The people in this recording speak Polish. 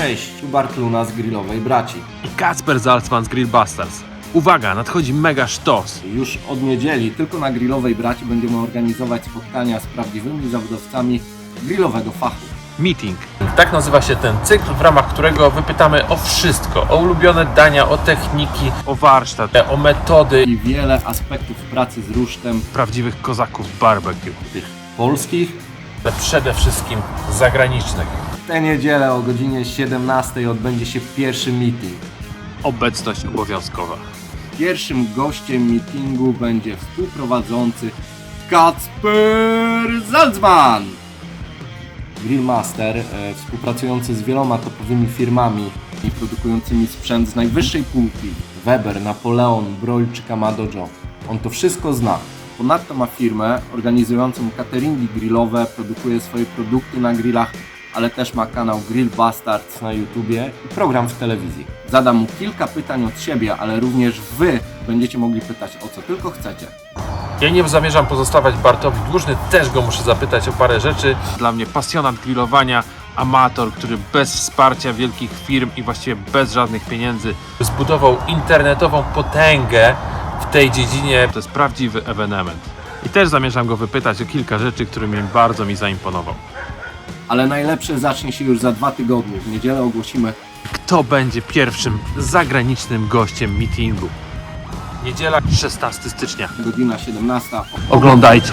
Cześć, tu Bartluna z Grillowej Braci. i Kacper Zalcman z Grillbusters. Uwaga, nadchodzi mega sztos. Już od niedzieli tylko na Grillowej Braci będziemy organizować spotkania z prawdziwymi zawodowcami grillowego fachu. Meeting. Tak nazywa się ten cykl, w ramach którego wypytamy o wszystko. O ulubione dania, o techniki, o warsztat, o metody I wiele aspektów pracy z rusztem prawdziwych kozaków barbecue. tych polskich. Ale przede wszystkim zagranicznych. W tę niedzielę o godzinie 17 odbędzie się pierwszy meeting. Obecność obowiązkowa. Pierwszym gościem meetingu będzie współprowadzący Kacper Zalcman. Grillmaster, e, współpracujący z wieloma topowymi firmami i produkującymi sprzęt z najwyższej półki. Weber, Napoleon, Broil czy Kamado Joe. On to wszystko zna. Ponadto ma firmę organizującą cateringi grillowe, produkuje swoje produkty na grillach, ale też ma kanał Grill Bastards na YouTubie i program w telewizji. Zadam mu kilka pytań od siebie, ale również Wy będziecie mogli pytać o co tylko chcecie. Ja nie zamierzam pozostawać Bartowi dłużny, też go muszę zapytać o parę rzeczy. Dla mnie pasjonat grillowania, amator, który bez wsparcia wielkich firm i właściwie bez żadnych pieniędzy zbudował internetową potęgę w tej dziedzinie. To jest prawdziwy ewenement. I też zamierzam go wypytać o kilka rzeczy, które mnie bardzo mi zaimponował. Ale najlepsze zacznie się już za dwa tygodnie. W niedzielę ogłosimy Kto będzie pierwszym zagranicznym gościem meetingu? Niedziela 16 stycznia. godzina 17. Oglądajcie.